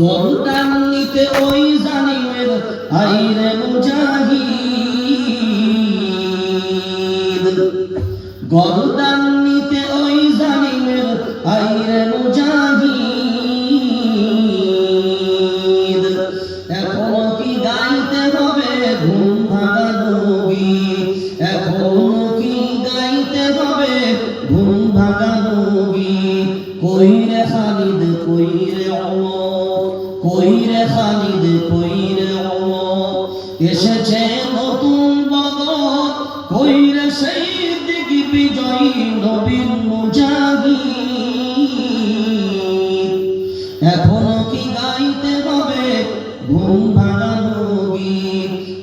গরুটান নিতে ওই জালিমের আইরে মুজাহিদ। গরুটান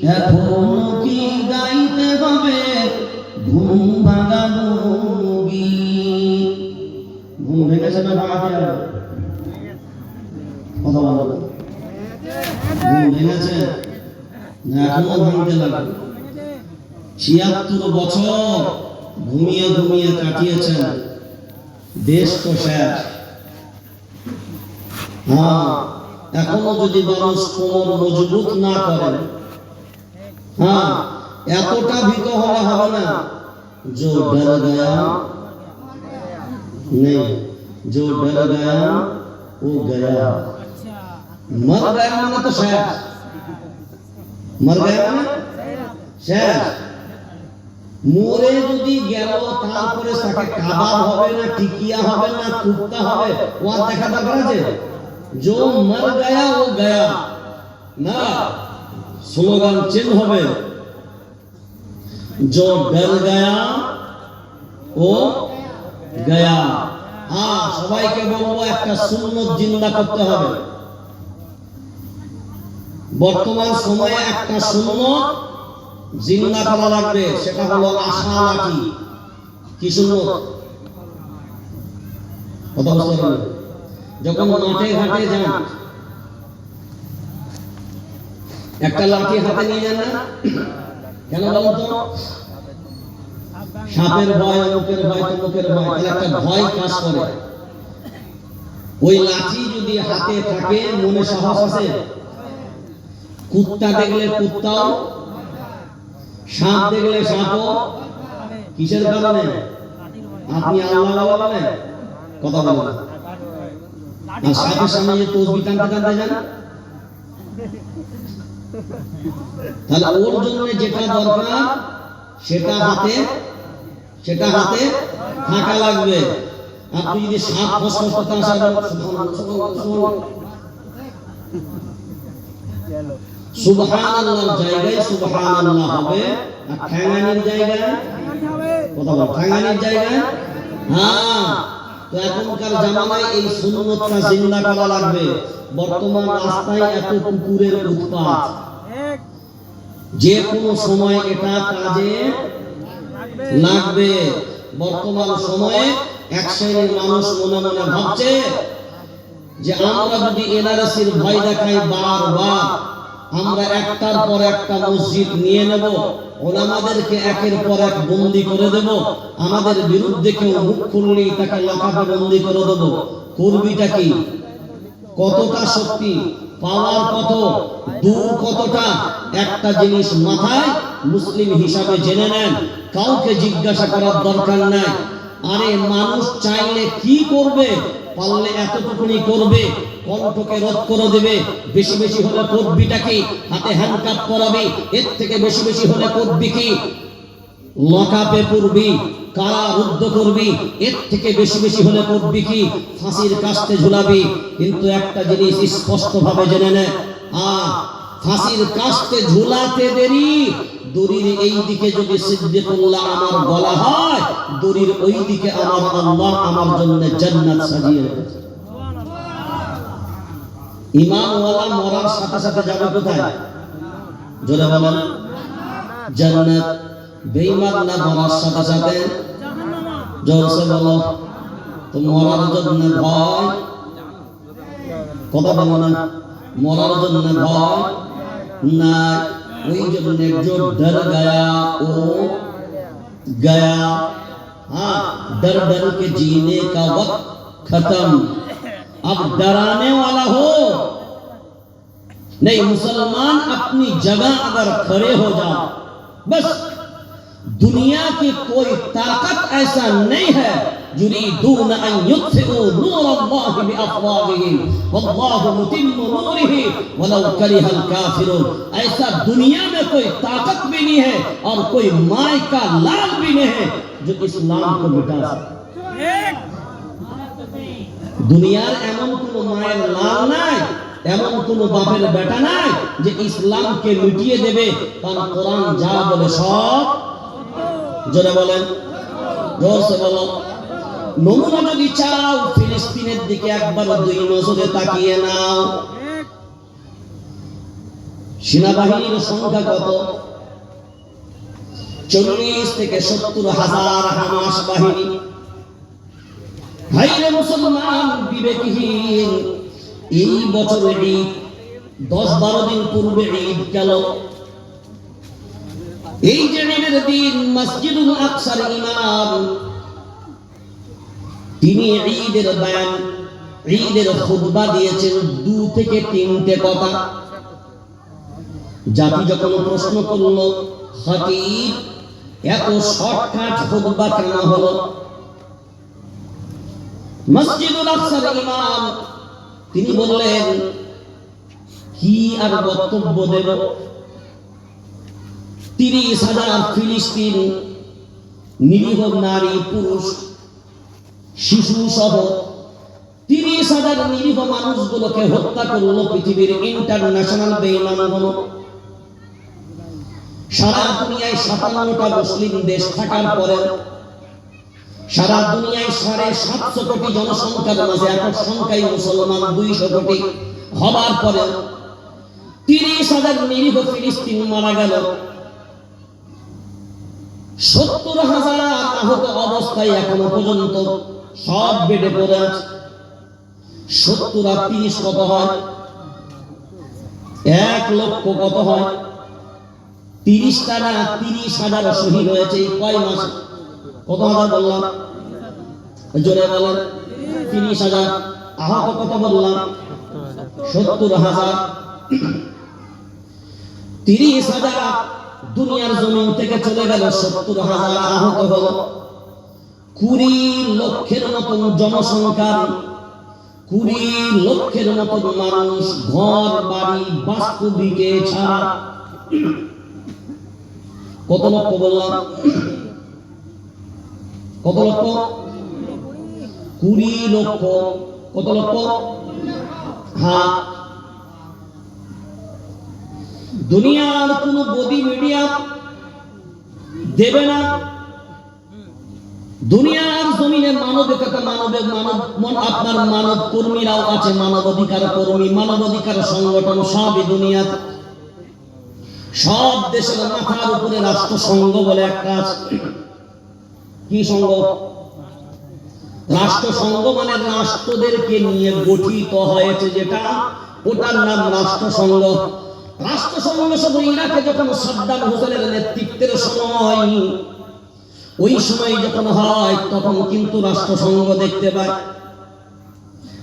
এখনও কি গাইতে ছিয়াত্তর বছর ঘুমিয়ে ঘুমিয়ে কাটিয়েছেন। দেশ তো শেষ। হ্যাঁ এখনও যদি মানুষ কোমর মজবুত না করেন হ্যাঁ এতটা ভীত হলে হবে না जो डर गया नहीं जो डर गया वो गया मर गया মানে তো শেষ মর গয়া মানে শেষ মরে যদি গেল তারপরে তাকে কাবাব হবে না টিকিয়া হবে না কুত্তা হবে ও আর দেখা দরকার আছে जो मर गया वो गया না স্লোগান চেঞ্জ হবে जो डर गया ও গয়া হ্যাঁ সবাইকে বলবো একটা সুন্নত জিন্দা করতে হবে বর্তমান সময়ে একটা সুন্নত জিন্দা করা লাগবে সেটা হলো আশা লাঠি কি সুন্নত কথা বুঝতে পারলেন যখন মাঠে ঘাটে যান একটা লাঠি হাতে নিয়ে যান না। কেন বলুন তো? সাপের ভয়, অমুকের ভয়, তমুকের ভয়, তাহলে একটা ভয় কাজ করে। ওই লাঠি যদি হাতে থাকে, মনে সাহস আছে? কুত্তা দেখলে কুত্তাও, সাপ দেখলে সাপও। কিসের কারণে? আপনি আল্লাহ বলেন কথা বলেন আর সাপের সামনে যে তসবি টানতে টানতে যান? তাহলে ওর জন্য যেটা দরকার, সেটা হাতে সেটা হাতে থাকা লাগবে। আপনি যদি ফসফস করতে আসেন জায়গায় হবে। আর জায়গায়? কথা হ্যাঁ। তো এখনকার জামানায় এই জিন্দা করা লাগবে। বর্তমান রাস্তায় এত কুকুরের উৎপাত। যে কোনো সময় এটা কাজে লাগবে। বর্তমান সময়ে এক শ্রেণির মানুষ মনে মনে ভাবছে যে আমরা যদি এনআরসির ভয় দেখাই বারবার আমরা একটার পর একটা মসজিদ নিয়ে নেব ওলামাদেরকে একের পর এক বন্দি করে দেব আমাদের বিরুদ্ধে কেউ মুখ খুললেই তাকে লকাপে বন্দি করে দেব। করবিটা কি? কতটা শক্তি, পাওয়ার কত, দূর কতটা, একটা জিনিস মাথায় মুসলিম হিসাবে জেনে নেন। কাউকে জিজ্ঞাসা করার দরকার নাই। আরে মানুষ চাইলে কি করবে? পারলে এতটুকুনি করবে, কণ্ঠকে রোধ করে দেবে। বেশি বেশি হলে করবিটা কি? হাতে হ্যান্ডকাপ করাবে এর থেকে বেশি বেশি হলে করবি কি? লকাপে পড়বি কারারুদ্ধ করবি? এর থেকে বেশি বেশি হলে করবি কি? ফাঁসির কাস্তে ঝুলাবি। কিন্তু একটা জিনিস স্পষ্ট ভাবে জেনে নে। আ, ফাঁসির কাস্তে ঝুলাতে দেরি। দড়ির এই দিকে যদি সিদ্দিকুল্লাহ আমার গলা হয়, দড়ির ওই দিকে আমার আল্লাহ আমার জন্য জান্নাত সাজিয়ে রেখেছে। ইমানওয়ালা মরার সাথে সাথে যাবে কোথায়? জোরে বলেন। জান্নাত বেঈমান না মরার সাথে সাথে জোরসে বলো তো মরার জন্য ভয় কথা বলো না মরার জন্য ভয় না ওই জন্য जो डर गया वो गया हाँ डर डर के जीने का वक्त खत्म अब डराने वाला हो नहीं मुसलमान अपनी जगह अगर खड़े हो जाओ बस दुनिया की कोई ताकत ऐसा नहीं है युरीदून अन युत्फिउ नूर अल्लाह बिअफवाहिहिम वल्लाहु मुतिम्मु नूरिही वलौ करिहल काफिरून ऐसा दुनिया में कोई ताकत भी नहीं है और कोई माय का लाल भी नहीं है जो इस्लाम को मिटा सके দুনিয়ার এমন কোন মায়ের লাল নাই এমন কোন বাপের বেটা নাই যে ইসলামকে মিটিয়ে দেবে কারণ কোরআন যা বলে সব বলেন। নমুনা চাও, ফিলিস্তিনের দিকে একবার দুই নজরে তাকিয়ে নাও। সেনাবাহিনীর সংখ্যা কত? চল্লিশ থেকে সত্তর হাজার হামাস বাহিনী। ভাইরে মুসলমান, বিবেকহীন, এই বছরে ঈদ, দশ বারো দিন পূর্বে ঈদ গেল। এই যে দিন মসজিদুল আকসার ইমাম, তিনি ঈদের ঈদের খুতবা দিয়েছেন দু থেকে তিনটে কথা। জাতি যখন প্রশ্ন করল এত শর্টকাট খুতবা কেন হলো? মসজিদুল আকসার ইমাম, তিনি বললেন, কি আর বক্তব্য দেব? তিরিশ হাজার ফিলিস্তিন নিরীহ নারী, পুরুষ, শিশু সহ তিরিশ হাজার নিরীহ মানুষগুলোকে হত্যা করল পৃথিবীর ইন্টারন্যাশনাল বেইমানগুলো সারা দুনিয়ায় সাতান্নটা মুসলিম দেশ থাকার পরে সারা দুনিয়ায় সাড়ে সাতশো কোটি জনসংখ্যার মাঝে এত সংখ্যায় মুসলমান দুইশো কোটি হবার পরে তিরিশ হাজার নিরীহ ফিলিস্তিন মারা গেল। সত্তর হাজার আহত অবস্থায় এখনও পর্যন্ত সব বেডে পড়ে আছে। সত্তর আর তিরিশ কত হয়? এক লক্ষ কত হয়? তিরিশ না তিরিশ হাজার শহীদ হয়েছে এই কয় মাস? কত হাজার বললাম? জোরে বলেন। তিরিশ হাজার। আহত কত বললাম? সত্তর হাজার। তিরিশ হাজার দুনিয়ার জমিন থেকে চলে গেল সত্তর হাজার আহত হলো কুড়ি লক্ষের মতন জনসংখ্যা। কুড়ি লক্ষের মতন মানুষ ঘর, বাড়ি, বাস্তুবিকে ছাড়া। কত লক্ষ বললাম? কত লক্ষ? কুড়ি লক্ষ। কত লক্ষ? হ্যাঁ। দুনিয়ার কোন গদি মিডিয়া দেবে না। দুনিয়ার জমিনে মানবিকতা মানবের মানব মন আপনার মানব কর্মীরাও আছে মানবাধিকার কর্মী মানবাধিকার সংগঠন, সবই দুনিয়াতে সব দেশের মাথার উপরে রাষ্ট্রসংঘ বলে একটা কি সংঘ? রাষ্ট্রসংঘ মানে রাষ্ট্রদেরকে নিয়ে গঠিত হয়েছে যেটা, ওটার নাম রাষ্ট্রসংঘ। রাষ্ট্রসংঘ শুধু ইরাকে যখন সাদ্দাম হোসেনের নেতৃত্বের সময়, ওই সময় যখন হয়, তখন কিন্তু রাষ্ট্রসংঘ দেখতে পায়।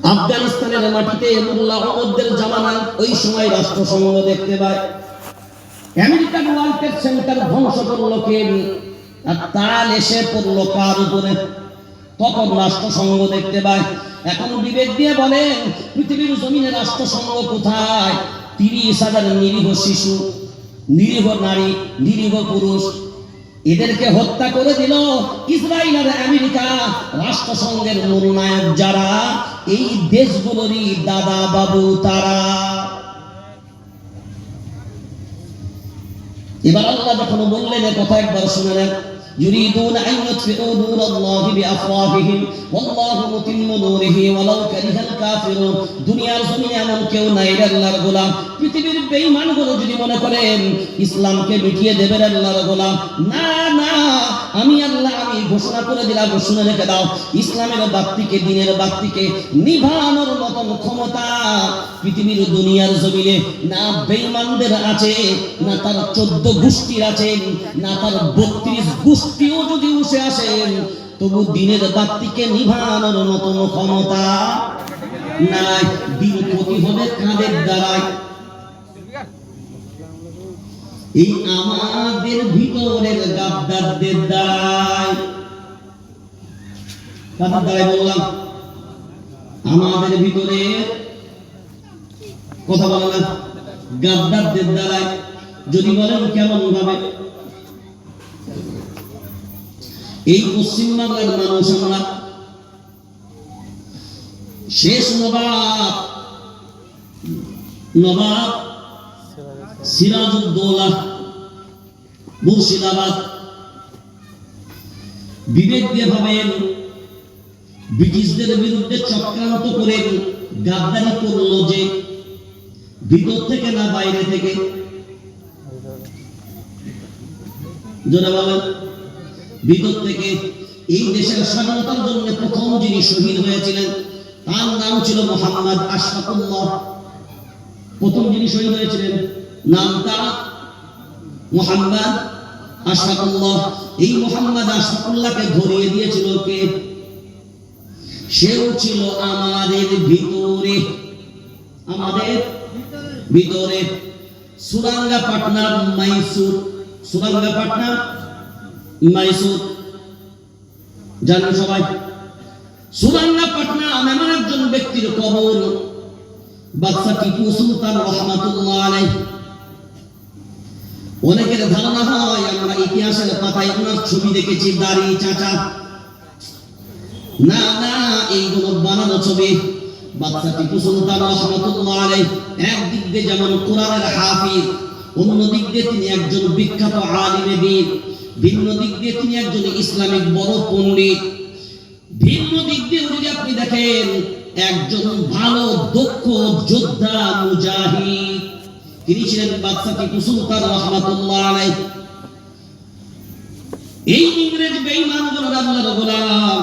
আফগানিস্তানের মাটিতে মোল্লা অহমদদের জামানায় ওই সময় রাষ্ট্রসংঘ দেখতে পায়। আমেরিকান ওয়ার্ল্ড ট্রেড সেন্টার ধ্বংস করল কে? আর তাল এসে পড়ল কার উপরে? তখন রাষ্ট্রসংঘ দেখতে পায়। এখন বিবেক দিয়ে বলেন, পৃথিবীর জমিনে রাষ্ট্রসংঘ কোথায়? তিরিশ হাজার নিরীহ শিশু, নিরীহ নারী, নিরীহ পুরুষ, এদেরকে হত্যা করে দিল ইসরায়েল আর আমেরিকা। রাষ্ট্রসংঘের মূলনায়ক যারা, এই দেশগুলোরই দাদা বাবু তারা। এবার আল্লাহ যখন বললেন কথা একবার শুনে নেন। يريدون أن يطفئوا نور الله بأفواههم والله متم نوره ولو كره الكافرون দুনিয়ার জমিনে এমন কেউ নাই রে আল্লাহর গোলাম পৃথিবীর বেঈমানগুলো যদি মনে করেন ইসলামকে মিটিয়ে দেবেন আল্লাহর গোলাম না না আমি আল্লাহ আমি ঘোষণা করে দিলাম শুনে রেখে দাও ইসলামের বাক্তিকে দিনের বাক্তিকে নিভানোর মতন ক্ষমতা পৃথিবীর দুনিয়ার জমিনে না বেঈমানদের আছে না তার চোদ্দ গোষ্ঠীর আছেন না তার বত্রিশ গোষ্ঠীও যদি উঠে আসেন তবু দিনের বাক্তিকে নিভানোর মতন ক্ষমতা নাই। দিন ক্ষতি হবে কাদের দ্বারায়। এই আমাদের ভিতরের গাদ্দারদের দ্বারায়। কাদের দ্বারাই বললাম, আমাদের ভিতরে কথা বলে না, গাদ্দারদের দ্বারায়। যদি বলেন কেমন ভাবে এই পশ্চিম বাংলার মানুষ আমরা। শেষ নবাব নবাব সিরাজউদ্দৌলা মুর্শিদাবাদ। বিবেক দিয়ে ভাবেন ব্রিটিশদের বিরুদ্ধে চক্রান্ত করে গাদ্দারি করল যে ভিতর থেকে না বাইরে থেকে। যারা বলেন। ভিতর থেকে এই দেশের স্বাধীনতার জন্য প্রথম যিনি শহীদ হয়েছিলেন, তার নাম ছিল মোহাম্মদ আশরাফুল্লাহ। প্রথম যিনি শহীদ হয়েছিলেন, নামটা মোহাম্মদ আশরাফুল্লাহ। এই মোহাম্মদ আশরাফুল্লাহকে ধরিয়ে দিয়েছিল কে? সেও ছিল আমাদের ভিতরে। আমাদের ভিতরে। সুরাঙ্গাপাটনার মাইসুর। সুরাঙ্গা সুরাঙ্গাপাটনা মাইসুর। জানেন সবাই এমন একজন ব্যক্তির কবর রহমাতুল্লাহ আলাই অনেকের ধারণা হয়, আমরা ইতিহাসের পাতায় ওনার ছবি দেখেছি, দাড়ি, চাচা। না না বানানো ছবি টিপু সুলতান রহমাতুল্লাহ আলাই একদিক দিয়ে যেমন কোরআনের হাফিজ অন্য দিক দিয়ে তিনি একজন বিখ্যাত আলিমে দিন। ভিন্ন দিক দিয়ে তিনি একজন ইসলামিক বড় পণ্ডিত। ভিন্ন দিক দিয়ে যদি আপনি দেখেন, একজন ভালো, দক্ষ যোদ্ধা, মুজাহিদ। তিনি ছিলেন বাদশা টিপু সুলতান রহমাতুল্লাহ আলাইহ। এই ইংরেজ বেঈমানগুলো আল্লাহর গোলাম,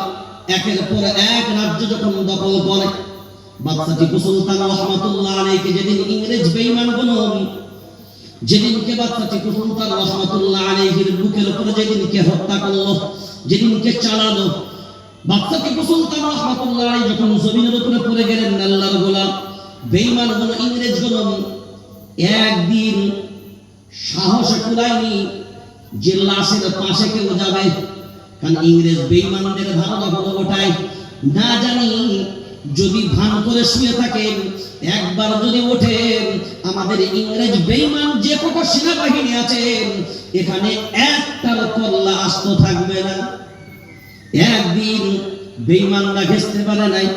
একের পর এক রাজ্য যখন দখল করে বাদশা টিপু সুলতান রহমাতুল্লাহ আলাইকে যেদিন ইংরেজ বেঈমানগুলো যেদিনকে বাচ্চা টিপু সুলতান রহমাতুল্লাহ আলাইহির বুকের উপরে যেদিনকে হত্যা করল যেদিনকে চালালো বাচ্চা টিপু সুলতান রহমাতুল্লাহ আলাইহি যখন জমিনের উপরে পড়ে গেলেন, আল্লাহর গোলাম, বেঈমানগুলো ইংরেজগুলো একদিন সাহসে কুলায়নি যে লাশের পাশে কেউ যাবে, কারণ ইংরেজ বেইমানদের ধারণা হলো ওটাই। না জানি যদি ভান করে শুয়ে থাকেন একবার যদি ওঠেন আমাদের ইংরেজ বেঈমান যে কত সেনাবাহিনী আছেন এখানে একটার কল্লা আস্ত থাকবে না। একদিন বেঈমানরা ঘেসতে পারে নাই,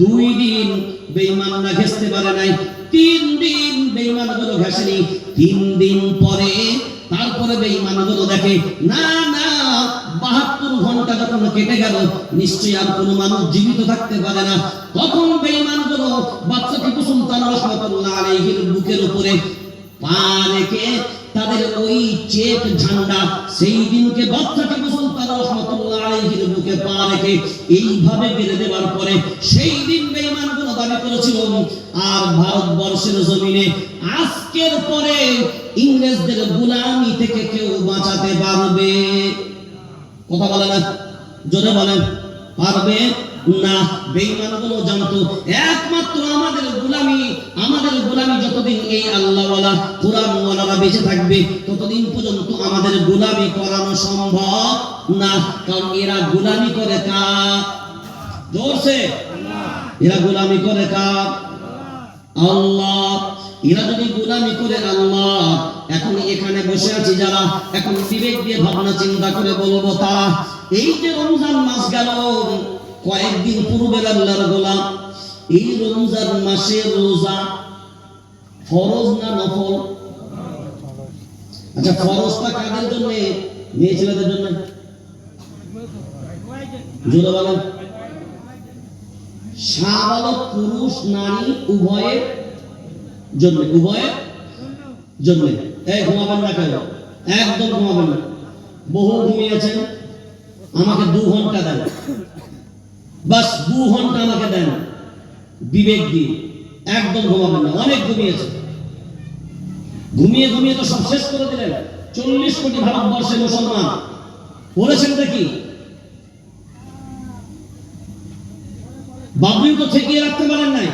দুই দিন বেঈমানরা ঘেসতে পারে নাই, তিন দিন বেঈমানগুলো ঘেসেনি তিন দিন পরে তারপরে বেঈমানগুলো দেখে, না না বাহাত্তর ঘণ্টা যখন কেটে গেল, নিশ্চয়ই আর কোনো মানুষ জীবিত থাকতে পারে না। তখন বেঈমানগুলো বাচ্চা টিপু সুলতান রহমতুল্লাহ আলাইহির বুকের উপরে? পা রেখে তাদের ওই চেক ঝান্ডা, সেই দিনকে বাচ্চা টিপু সুলতান রহমতুল্লাহ আলাইহির বুকে পা রেখে এইভাবে বেঁধে দেওয়ার পরে সেই দিন বেঈমানগুলো দাবি করেছিল আর ভারতবর্ষের জমিনে আজকের পরে ইংরেজদের গোলামি থেকে কেউ বাঁচাতে পারবে? কথা বলে না, জোরে বলেন। পারবে? না বেঈমানগুলো জানতো। একমাত্র আমাদের গোলামি আমাদের গোলামি যতদিন এই আল্লাহ আল্লাহওয়ালা, কোরআনওয়ালারা বেঁচে থাকবে, ততদিন পর্যন্ত আমাদের গোলামি করানো সম্ভব না, কারণ এরা গোলামি করে কার? জোরসে এরা গোলামি করে কার? আল্লাহ। এরা যদি গোলামি করে আল্লাহ এখন এখানে বসে আছি যারা এখন বিবেক দিয়ে ভাবনা চিন্তা করে বলব তারা, এই যে রমজান মাস গেল, কয়েকদিন পূর্বের আল্লাহর গোলাম, এই রমজান মাসে রোজা ফরজ না নফল? আচ্ছা ফরজটা কাদের জন্য? মেয়ে ছেলেদের জন্য? জোরে সাবালক পুরুষ, নারী, উভয়ের জন্য উভয়ের জন্য। এই ঘুমাবেন না কেন? একদম ঘুমাবেন না। বহু ঘুমিয়েছেন, আমাকে দু ঘণ্টা দেন। বাস দু ঘণ্টা আমাকে দেন। বিবেক দিয়ে। একদম ঘুমাবেন না। অনেক ঘুমিয়েছে ঘুমিয়ে ঘুমিয়ে তো সব শেষ করে দিলেন। চল্লিশ কোটি ভারতবর্ষের মুসলমান। বলেছেন দেখি বাবরিও তো ঠেকিয়ে রাখতে পারেন নাই।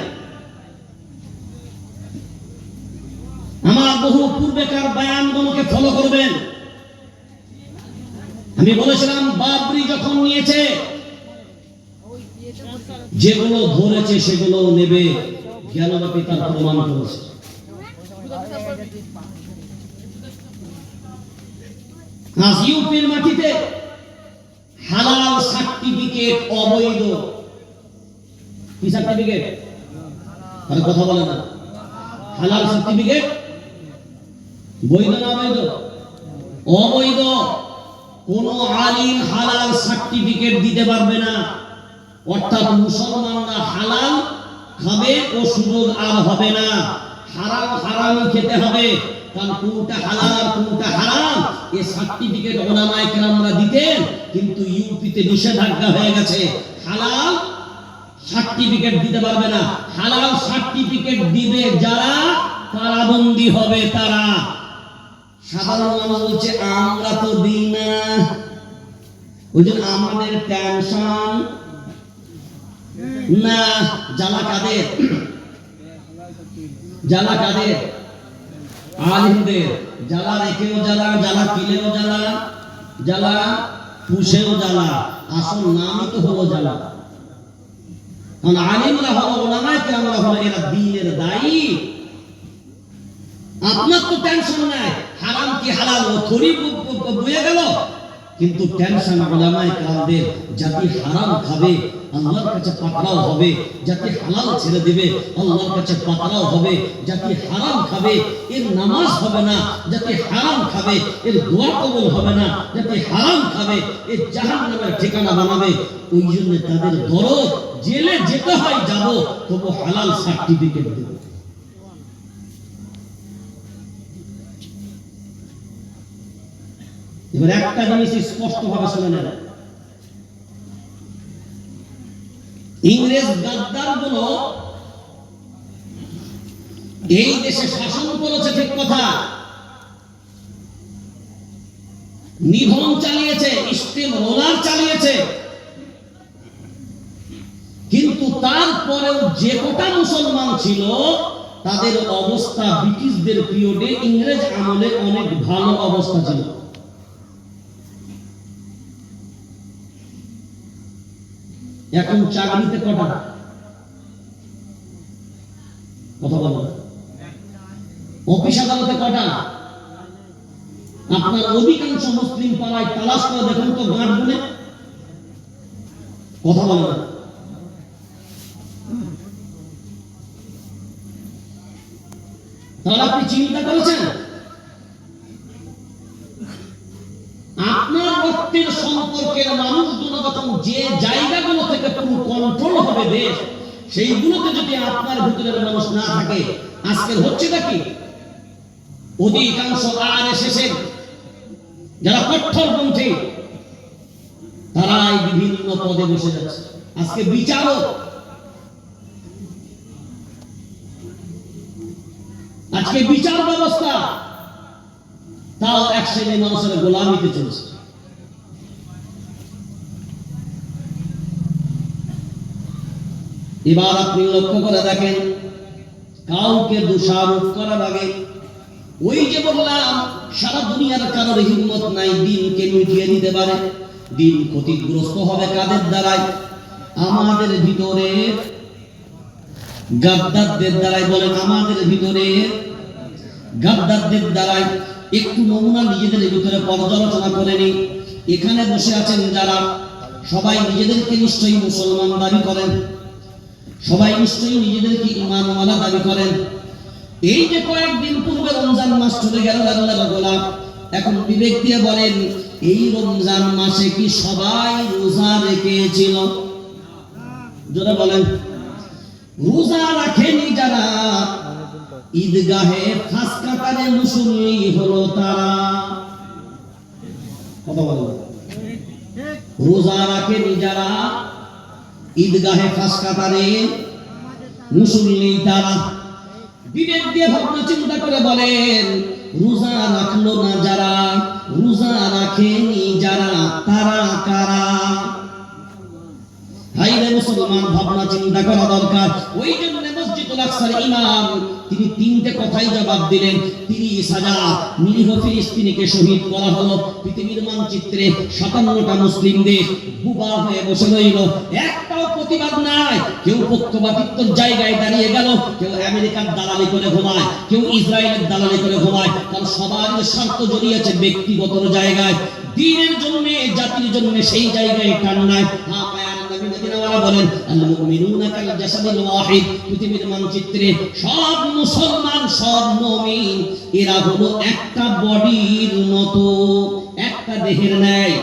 আমার বহু পূর্বেকার বয়ানগুলোকে ফলো করবেন। আমি বলেছিলাম, বাবরি যখন নিয়েছে, যেগুলো ধরেছে সেগুলো নেবে, জ্ঞানব্যাপী তার প্রমাণ করেছে। আজ ইউপির মাটিতে হালাল সার্টিফিকেট অবৈধ। কি সার্টিফিকেট? কথা বলে না। হালাল সার্টিফিকেট বৈধ না অবৈধ? অবৈধ। কোন আলিম হালাল সার্টিফিকেট দিতে পারবে না। অর্থাৎ মুসলমানরা হালাল খাবে ও সুযোগ আর হবে না। হারাম হারামই খেতে হবে। কারণ কোনটা হালাল আর কোনটা হারাম এই সার্টিফিকেট ওলামায়ে কেরামরা দিতেন, কিন্তু ইউপিতে নিষেধাজ্ঞা হয়ে গেছে। হালাল সার্টিফিকেট দিতে পারবে না। হালাল সার্টিফিকেট দিবে যারা কারাবন্দি হবে তারা। সাধারণ বলছে আমরা তো দিই না। ওই জন্য আমাদের টেনশন না, জ্বালা কাদের? জ্বালা কাদের? আলিমদের। জ্বালা রেখেও জ্বালা জ্বালা কিলেও জ্বালা জ্বালা পুষেও জ্বালা। আসল নামই তো হলো জ্বালা। কারণ আলিমরা হলো ওলামায় কেরামরা হলো, এরা দিনের দায়ী। আপনার তো টেনশন নাই। হারাম কি হালাল? ও থরি বয়ে গেল। কিন্তু টেনশন ওলামায়ে কেরামদের জাতি হারাম খাবে, আল্লাহর কাছে পাকড়াও হবে, জাতি হালাল ছেড়ে দিবে, আল্লাহর কাছে পাকড়াও হবে, জাতি হারাম খাবে, এর নামাজ হবে না, জাতি হারাম খাবে, এর দোয়া কবুল হবে না, জাতি হারাম খাবে, এর জাহান্নামের ঠিকানা বানাবে, ওই জন্য তাদের দরদ, জেলে যেতে হয় যাব, তবু হালাল সার্টিফিকেট দেবে। এবার একটা জিনিস স্পষ্ট ভাবে শুনে নেন। ইংরেজ গাদ্দারগুলো এই দেশে শাসন করেছে ঠিক কথা। নিধন চালিয়েছে রোলার চালিয়েছে। কিন্তু তারপরেও যে কটা মুসলমান ছিল, তাদের অবস্থা ব্রিটিশদের পিরিয়ডে ইংরেজ আমলে অনেক ভালো অবস্থা ছিল। এখন চাকরিতে কটা কথা বলো অফিস আদালতে কটা আপনার অধিকাংশ মুসলিম পাড়ায় তালাশ করে দেখুন তো গাঁট গুনে কথা বলো না। তাহলে আপনি চিন্তা করেছেন? আপনার রক্তের সম্পর্কের মানুষগুলো যখন যে জায়গাগুলো পুরো কন্ট্রোল হবে দেশ, সেইগুলোতে যদি আপনার মানুষ না থাকে আজকের হচ্ছে নাকি অধিকাংশ আর যারা তারাই বিভিন্ন পদে বসে যাচ্ছে। আজকে বিচারক, আজকে বিচার ব্যবস্থা, তাও এক শ্রেণির মানুষের গোলামিতে চলছে। এবার আপনি লক্ষ্য করে দেখেন, কাউকে দোষারোপ করার আগে ওই যে বললাম, সারা দুনিয়ার কারোর হিম্মত নাই, দিনকে মিটিয়ে দিতে পারে। দিন ক্ষতিগ্রস্ত হবে কাদের দ্বারাই? আমাদের ভিতরে গাদ্দারদের দ্বারাই বলেন, আমাদের ভিতরে গাদ্দারদের দ্বারাই একটু নমুনা নিজেদের ভিতরে পর্যালোচনা করে নিই এখানে বসে আছেন যারা, সবাই নিজেদেরকে নিশ্চয়ই মুসলমান দাবি করেন। সবাই নিশ্চয়ই নিজেদেরকে ইমানওয়ালা দাবি করেন। এই যে কয়েকদিন পূর্বে রমজান মাস চলে গেল আল্লাহর গোলাপ এখন বিবেক দিয়ে বলেন, এই রমজান মাসে কি সবাই রোজা রেখেছিল? যারা বলেন। রোজা রাখেনি যারা, ঈদগাহে খাস কাতারে মুসল্লি হলো তারা। কথা বলো। রোজা রাখেনি যারা ঈদগাহে পাঁচ কাতারে মুসল্লি তারা বিবেক দিয়ে ভাবনা চিন্তা করে বলেন, রোজা রাখল না যারা, রোজা রাখেনি যারা, তারা কারা? ভাইরে মুসলমান, ভাবনা চিন্তা করা দরকার। ওই জন্য মসজিদুল আকসার ইমাম তিনি তিনটে কথাই জবাব দিলেন। তিরিশ হাজার নিরীহ ফিলিস্তিনিকে শহীদ করা হলো পৃথিবীর মানচিত্রে সাতান্নটা মুসলিম দেশ বুবা হয়ে বসে রইল। একটাও প্রতিবাদ নাই। কেউ পক্ষপাতিত্বর জায়গায় দাঁড়িয়ে গেল, কেউ আমেরিকার দালালি করে ঘুমায়, কেউ ইসরায়েলের দালালি করে ঘুমায়, কারণ সবার স্বার্থ জড়িয়েছে ব্যক্তিগত জায়গায়। দিনের জন্য, জাতির জন্য সেই জায়গায় টান নাই। নবী বলেন আল মানচিত্রে সব মুসলমান, সব মুমিন, এরা হলো একটা বডির মতো, একটা দেহের ন্যায়।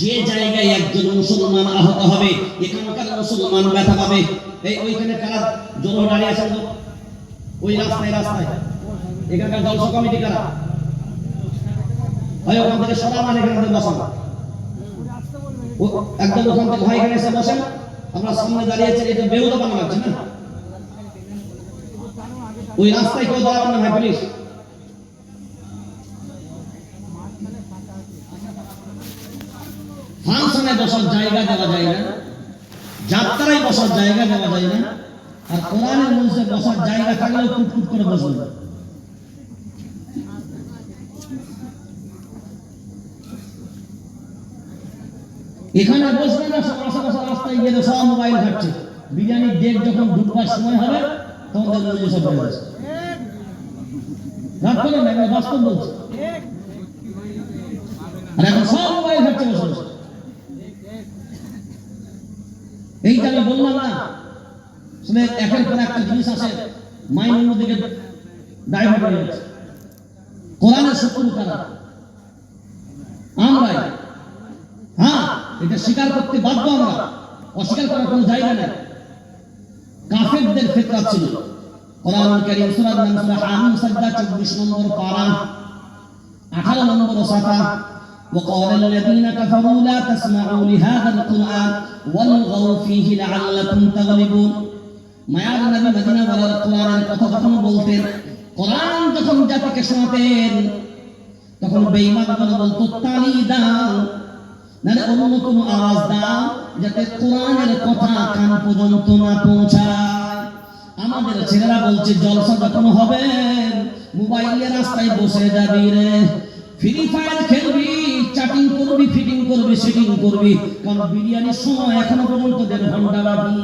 যে জায়গায় একজন মুসলমান আহত হবে, এখানকার মুসলমান ব্যথা পাবে। এই ওইখানে কারা জোর দাঁড়িয়ে আছেন ওই রাস্তায় রাস্তায়। এখানকার জলসা কমিটি কারা? হয় ওখান থেকে সরা মানে এখানে বসানো। একদম ওখান থেকে হয় এখানে এসে বসেন। আমরা সামনে দাঁড়িয়ে আছি, এটা বেহুদা বানা লাগছে না? ওই রাস্তায় কেউ দাঁড়াবেন না ভাই প্লিজ ফাংশনে বসার জায়গা দেওয়া যায় না, যাত্রায় বসার জায়গা দেওয়া যায় না, আর কোরআনের মধ্যে বসার জায়গা থাকলেও কুটকুট করে বসবে। এখানে বসবে না আশেপাশে রাস্তায় গেলে সব মোবাইল ঘাটছে। বিরিয়ানির ডেট যখন ঢুকবার সময় হবে, তখন সব আর এখন ঘাটছে আমি বললাম না, শুনে একটা জিনিস কোরআনের শত্রু কারা আমরাই হ্যাঁ এটা স্বীকার করতে বাধ্য আমরা অস্বীকার করার কোনো জায়গা নেই কাফেরদের ফিতরা ছিল কোরআন কারীম সূরা নাম সূরা হামিম সাজদা 24 নম্বর পারা 18 নম্বর সাফা وقال الذين كفروا لا تسمعوا لهذا القرآن والغوا فيه لعلكم تغلبون মায়ার নবী মদিনা বলার কোরআনের কথা যখন বলতেন কোরআন যখন জাতিকে শোনাতেন তখন বেঈমানগণ বলতো তালি দাও নাহলে অন্য কোনো আওয়াজ দাও যাতে কোরআনের কথা কান পর্যন্ত না পৌঁছায়? আমাদের ছেলেরা বলছে, জলসা যখন হবে মোবাইলের রাস্তায় বসে যাবি রে। ফ্রি ফায়ার খেলবি চাটিং করবি ফিটিং করবি সেটিং করবি। কারণ বিরিয়ানির সময় এখনও পর্যন্ত দেড় ঘণ্টা বাকি।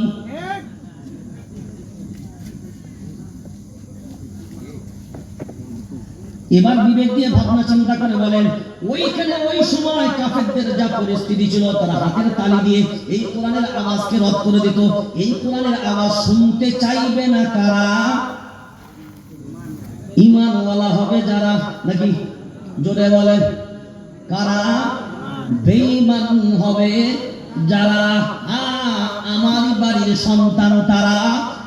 এবার বিবেক দিয়ে ভাবনা চিন্তা করে বলেন ওইখানে ওই সময় কাফেরদের যা পরিস্থিতি ছিল তারা হাতের তালি দিয়ে এই কোরআনের আওয়াজকে রদ করে দিত। এই কোরআনের আওয়াজ শুনতে চাইবে না কারা? ইমানওয়ালা হবে যারা নাকি জোরে বলেন কারা? বেঈমান হবে যারা আ, আমারই বাড়ির সন্তান তারা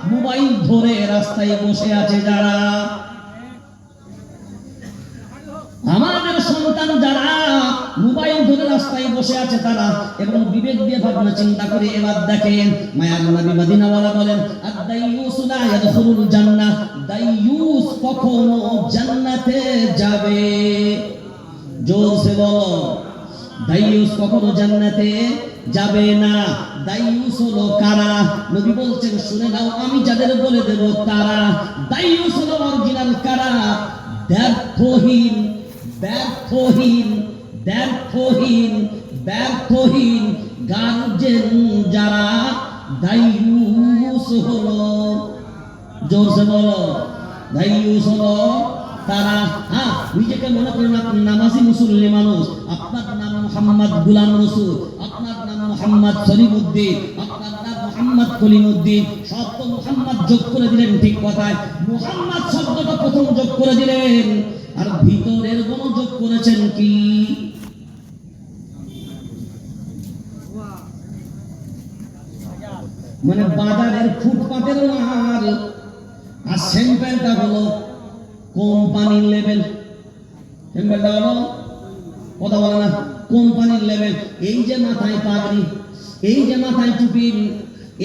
মোবাইল ধরে রাস্তায় বসে আছে যারা। আমাদের সন্তান যারা মোবাইল ধরে রাস্তায় বসে আছে তারা এবং বিবেক দিয়ে ভাবনা চিন্তা করে এবার দেখেন, মায়ার নবী মদিনাওয়ালা বলেন আদাইয়ুস লা ইয়াদখুলুল জান্নাহ? দাইয়ুস কখনো জান্নাতে যাবে। জোরসে বলো, দাইয়ুস কখনো জান্নাতে যাবে না। দাইয়ুস হলো কারা? নবী বলছেন, শুনে নাও, আমি যাদের বলে দেব তারা। দাইয়ুস হলো অরিজিনাল কারা? ব্যর্থহীন ব্যর্থহীন ব্যর্থহীন ব্যর্থহীন গার্জেন যারা দাইয়ুস হলো। জোরসে বলো দাইয়ুস হলো তারা। হ্যাঁ নিজেকে মনে করেন আপনি নামাজি মুসল্লি মানুষ। আপনার নাম মোহাম্মদ গুলাম রসুল, আপনার নাম মোহাম্মদ সলিমুদ্দিন, আপনার নাম মোহাম্মদ কলিমুদ্দিন। সব তো মোহাম্মদ যোগ করে দিলেন ঠিক কথায়। মোহাম্মদ শব্দটা প্রথম যোগ করে দিলেন। আর ভিতরের কোন করেছেন কি? মানে বাজারের ফুটপাতের মাল আর স্যাম্পেলটা হলো কোম্পানির লেভেল। স্যাম্পেলটা হলো, কথা বলে না, কোম্পানির লেভেল। এই যে মাথায় পাগড়ি, এই যে মাথায় টুপি,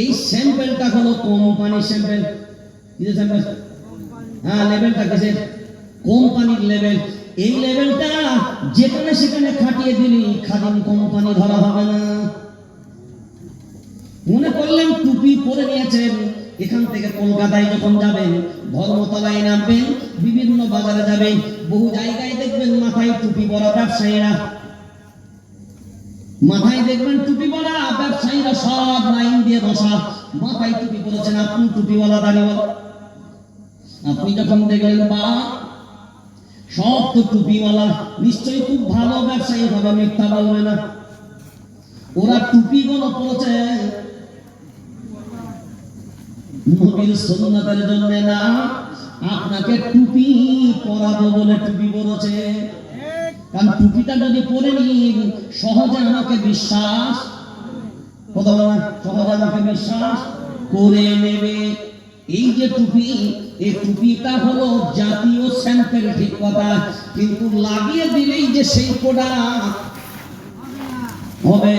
এই স্যাম্পেলটা হলো কোম্পানির স্যাম্পেল। কি যে স্যাম্পেল? হ্যাঁ লেভেলটা কিসের? কোম্পানির লেভেল। এই লেভেলটা যেখানে সেখানে খাটিয়ে দিলি, খাদিম কোম্পানি ধরা হবে না। মনে করলেন টুপি পরে নিয়েছেন, এখান থেকে কলকাতায় যখন যাবেন, ধর্মতলায় নামবেন, বিভিন্ন বাজারে যাবেন, বহু জায়গায় দেখবেন মাথায় টুপি পরা ব্যবসায়ীরা। মাথায় দেখবেন টুপি পরা ব্যবসায়ীরা সব লাইন দিয়ে বসা। মাথায় টুপি পরেছেন আপনি, টুপিওয়ালা দাঁড়িয়েওয়ালা আপনি যখন দেখলেন বা সব তো টুপিওয়ালা নিশ্চয়ই খুব ভালো ব্যবসায়ী হবে, মিথ্যা বলবে না। ওরা টুপি গুলো পড়েছে নবীর সুন্নাতের জন্য না, আপনাকে টুপি পরাবো বলে টুপি পরেছে। কারণ টুপিটা যদি পরে নিন সহজে আমাকে বিশ্বাস কথা বলা সহজে আমাকে বিশ্বাস করে নেবে। এই যে টুপি, এই টুপিটা হলো জাতীয় স্যাম্পেল ঠিক কথা, কিন্তু লাগিয়ে দিলেই যে সেই প্রোডাক্ট হবে।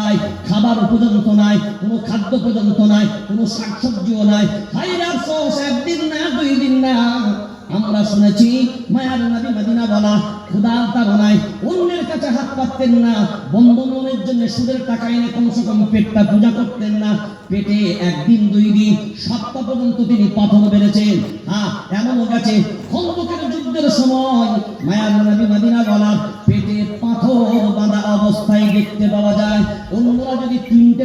খাবার খাবার পর্যন্ত নাই, কোনো খাদ্য পর্যন্ত নাই, কোনো শাকসবজিও নাই। খাইরা সব একদিন না, দুই দিন না। আমরা শুনেছি, মায়ার নবী মদিনা বলা খুদার তাড়নায় অন্যের কাছে হাত পাততেন না বন্ধনের জন্য সুদের টাকা এনে কমসে কম পেটটা পূজা করতেন না। পেটে একদিন, দুই দিন, সপ্তাহ পর্যন্ত তিনি পাথর বেড়েছেন হ্যাঁ এমনও গেছে, খন্দকের যুদ্ধের সময় মায়ার নবী মদিনা বলা, পেটে পাথর বাঁধা অবস্থায় দেখতে পাওয়া যায়, অন্যরা যদি তিনটে